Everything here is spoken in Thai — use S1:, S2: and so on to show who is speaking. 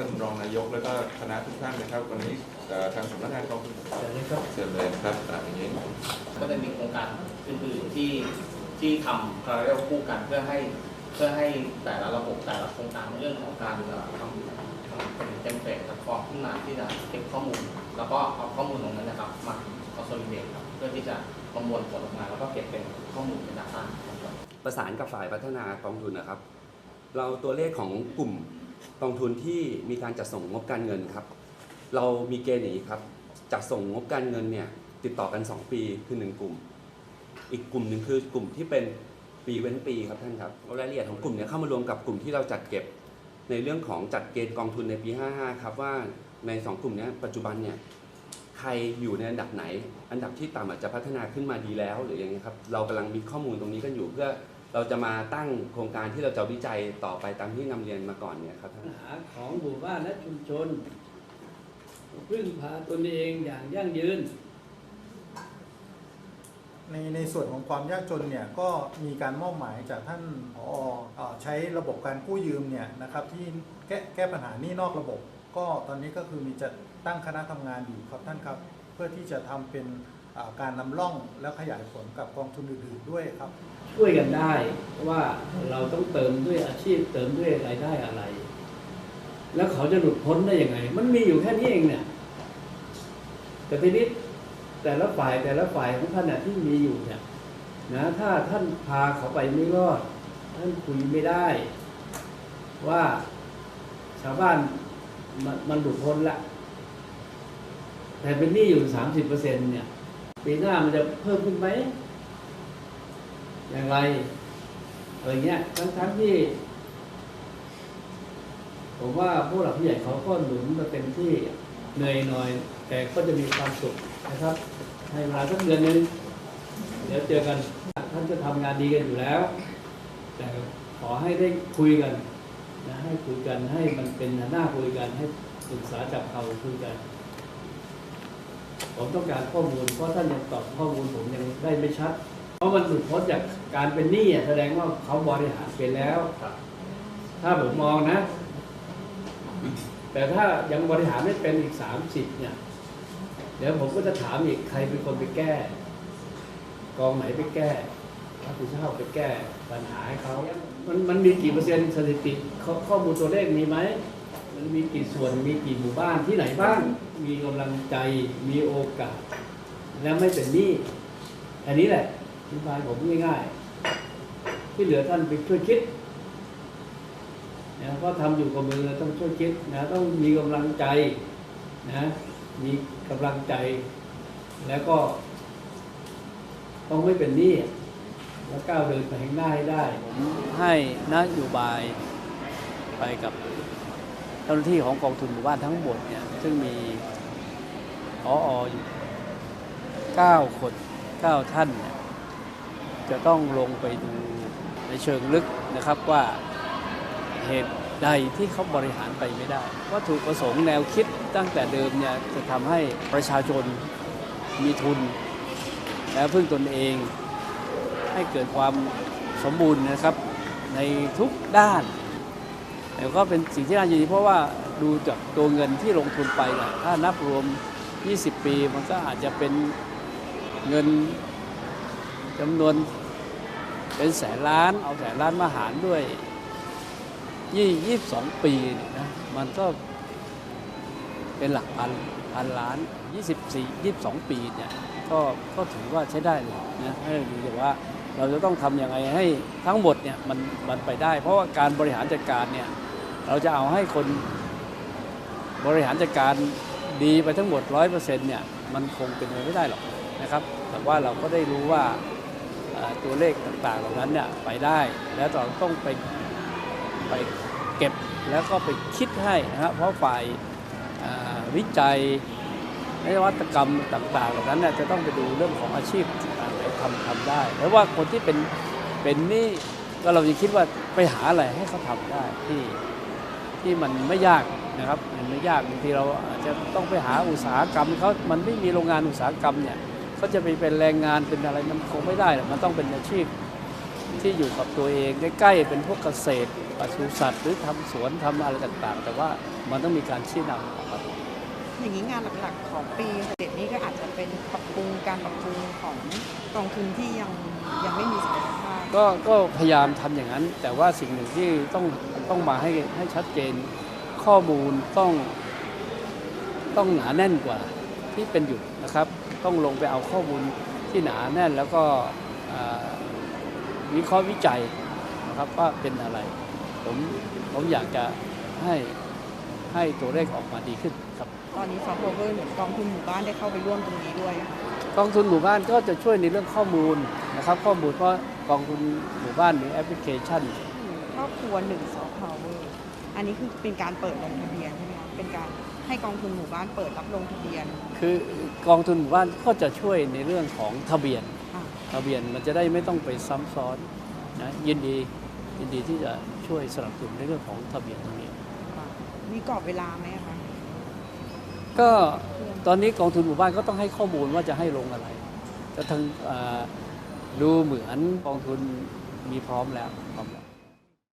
S1: ท่านรองนายกแล้วก็คณะทุกท่านนะครับ วันนี้เอ่อทางสำนักงานกองทุนเชิญเลยครับอ่าอย่างนี้
S2: ก็จะมีโครงการอื่นๆที่ที่ทำพาราเรลคู่กันเพื่อให้เพื่อให้แต่ละระบบแต่ละโครงการในเรื่องของการเอ่อทำทำเป็นเต็มเฟสแพลตฟอร์มขึ้นมาที่จะเก็บข้อมูล แล้วก็เอาข้อมูลตรงนั้นนะครับมาคอนโซลิเดตครับเพื่อที่จะประมวลผลออกมาแล้วก็เก็บเป็นข้อมูลเป็น Data ครับ
S3: ประสานกับฝ่ายพัฒนากองทุนนะครับ เราตัวเลขของกลุ่ม กองทุนที่มีการจัดส่งงบการเงินครับ เรามีเกณฑ์อย่างนี้ครับจัดส่งงบการเงินเนี่ยติดต่อกัน 2 ปีคือ 1 กลุ่ม อีกกลุ่มหนึ่งคือกลุ่มที่เป็นปีเว้นปีครับท่านครับรายละเอียดของกลุ่มเนี้เข้ามารวมกับกลุ่มที่เราจัดเก็บในเรื่องของจัดเกณฑ์กองทุนในปี 55 ครับว่าใน 2 กลุ่มนี้ปัจจุบันเนี่ยใครอยู่ในอันดับไหน อันดับที่ต่ำอาจจะพัฒนาขึ้นมาดีแล้วหรือยังไงครับเรากำลังมีข้อมูลตรงนี้กันอยู่เพื่อ เราจะมาตั้งโครงการที่เราจะวิจัยต่อไปตามที่นำเรียนมาก่อนเนี่ยครับท่าน
S4: ปัญหาของหมู่บ้านและชุมชนพึ่งพาตนเองอย่างยั่งยืน
S5: ในในส่วนของความยากจนเนี่ยก็มีการมอบหมายจากท่านผอเอ่อใช้ระบบการกู้ยืมเนี่ยนะครับที่แก้แก้ปัญหาหนี้นอกระบบ ก็ตอนนี้ก็คือมีจะตั้งคณะทำงานอยู่ครับท่านครับ เพื่อที่จะทำเป็นอ่า การนำร่องแล้วขยายผลกับกองทุนอื่นๆด้วยครับ
S4: ช่วยกันได้ว่าเราต้องเติมด้วยอาชีพเติมด้วยรายได้อะไร แล้วเขาจะหลุดพ้นได้ยังไง มันมีอยู่แค่นี้เองเนี่ยแต่ทีนี้แต่ละฝ่ายแต่ละฝ่ายของท่านน่ะที่มีอยู่เนี่ยนะถ้าท่านพาเขาไปไม่รอด ท่านคุยไม่ได้ ว่าชาวบ้านมันมันหลุดพ้นละแต่เป็นหนี้อยู่สามสิบเปอร์เซ็นเนี่ย ปีหน้ามันจะเพิ่มขึ้นไหม อย่างไรอะไรเงี้ยทั้งทั้งที่ ผมว่าผู้หลักผู้ใหญ่เขาก็หนุนมาเต็มที่เหนื่อยหน่อย แต่ก็จะมีความสุขนะครับ ให้เวลาสักเดือนหนึงเดี๋ยวเจอกันท่านจะทำงานดีกันอยู่แล้ว แต่ขอให้ได้คุยกันนะให้คุยกันให้มันเป็นหน้าคุยกันให้ปรึกษาจับเขาคุยกัน ผมต้องการข้อมูล เพราะท่านยังตอบข้อมูลผมยังได้ไม่ชัด เพราะมันหลุดพ้นจากการเป็นหนี้อะแสดงว่าเขาบริหารเป็นแล้ว
S2: ครับ
S4: ถ้าผมมองนะ แต่ถ้ายังบริหารไม่เป็นอีกสามสิบเนี่ย เดี๋ยวผมก็จะถามอีกใครเป็นคนไปแก้ กองไหนไปแก้รับผิดชอบไปแก้ปัญหาให้เขา มันมันมีกี่เปอร์เซ็นต์สถิติข้อข้อมูลตัวเลขมีไหม มันมีกี่ส่วนมีกี่หมู่บ้านที่ไหนบ้าง มีกำลังใจมีโอกาส และไม่เป็นหนี้อันนี้แหละอธิบายผมง่ายๆ ที่เหลือท่านไปช่วยคิดนะเพราะทำอยู่กับมือต้องช่วยคิดนะต้องมีกำลังใจนะมีกำลังใจ แล้วก็ ต้องไม่เป็นหนี้แล้วก้าวเดินไปข้างหน้าให้ได้ ผมให้นโยบายไปกับ จ้าหน้าที่ของกองทุนหมู่บ้านทั้งหมดเนี่ยซึ่งมีพออยู่ 9 คน 9 ท่านเนี่ยจะต้องลงไปดูในเชิงลึกนะครับว่าเหตุใดที่เขาบริหารไปไม่ได้ วัตถุประสงค์แนวคิดตั้งแต่เดิมเนี่ยจะทำให้ประชาชนมีทุน และพึ่งตนเองให้เกิดความสมบูรณ์นะครับในทุกด้าน แต่ก็เป็นสิ่งที่น่ายินดีเพราะว่าดูจากตัวเงินที่ลงทุนไปเนี่ยถ้านับรวม 20 ปี มันก็อาจจะเป็นเงินจำนวนเป็นแสนล้าน เอาแสนล้านมาหารด้วยยี่ยี่สองปีนี่นะมันก็เป็นหลักพันพันล้าน 24 22 ปีเนี่ยก็ก็ถือว่าใช้ได้เลยนะให้ดูแต่ว่า เราจะต้องทำยังไงให้ทั้งหมดเนี่ยมันมันไปได้ เพราะว่าการบริหารจัดการเนี่ยเราจะเอาให้คนบริหารจัดการดีไปทั้งหมด 100%เนี่ยมันคงเป็นไปไม่ได้หรอกนะครับ แต่ว่าเราก็ได้รู้ว่าตัวเลขต่างๆเหล่านั้นเนี่ยไปได้ แล้วเราต้องไปไปเก็บแล้วก็ไปคิดให้นะครับเพราะฝ่ายวิจัยนวัตกรรมต่างๆเหล่านั้นเนี่ยจะต้องไปดูเรื่องของอาชีพ ทำทำได้เพราะว่าคนที่เป็นเป็นนี่ก็เรายังคิดว่าไปหาอะไรให้เขาทำได้ที่ที่มันไม่ยากนะครับมันไม่ยากบางทีเราอาจจะต้องไปหาอุตสาหกรรมเขามันไม่มีโรงงานอุตสาหกรรมเนี่ยเขาจะไปเป็นแรงงานเป็นอะไรมันคงไม่ได้หรอกมันต้องเป็นอาชีพที่อยู่กับตัวเองใกล้ๆเป็นพวกเกษตรปศุสัตว์หรือทำสวนทำอะไรต่างๆ แต่ว่ามันต้องมีการชี้นำออกมา
S6: อย่างนี้งานหลักๆของปีเจ็ดนี้ก็อาจจะเป็นปรับปรุงการปรับปรุงของกองทุนที่ยังยังไม่มีศักยภาพ
S4: ก็ก็พยายามทำอย่างนั้น แต่ว่าสิ่งหนึ่งที่ต้องต้องมาให้ให้ชัดเจนข้อมูลต้องต้องหนาแน่นกว่าที่เป็นอยู่นะครับ ต้องลงไปเอาข้อมูลที่หนาแน่นแล้วก็วิเคราะห์วิจัยนะครับว่าเป็นอะไร ผมผมอยากจะให้ให้ตัวเลขออกมาดีขึ้นครับ
S6: ตอนนี้ซอฟต์โลเวอร์กองทุนหมู่บ้านได้เข้าไปร่วมตรงนี้ด้วยค่ะ
S4: กองทุนหมู่บ้านก็จะช่วยในเรื่องข้อมูลนะครับ ข้อมูลเพราะกองทุนหมู่บ้านมีแอปพลิเคชัน
S6: ครอบครัวหนึ่งซอฟต์พาวเวอร์อันนี้คือเป็นการเปิดลงทะเบียนใช่ไหมคะเป็นการให้กองทุนหมู่บ้านเปิดรับลงทะเบียน
S4: คือกองทุนหมู่บ้านก็จะช่วยในเรื่องของทะเบียน
S6: ค่ะ
S4: ทะเบียนมันจะได้ไม่ต้องไปซ้ำซ้อนนะยินดียินดีที่จะช่วยสนับสนุนในเรื่องของทะเบียนตรงนี้
S6: ค่ะมีกรอบเวลาไหมอะคะ
S4: ก็ตอนนี้กองทุนหมู่บ้านก็ต้องให้ข้อมูลว่าจะให้ลงอะไรแต่ทางดูเหมือนกองทุนมีพร้อมแล้วพร้อมแล้ว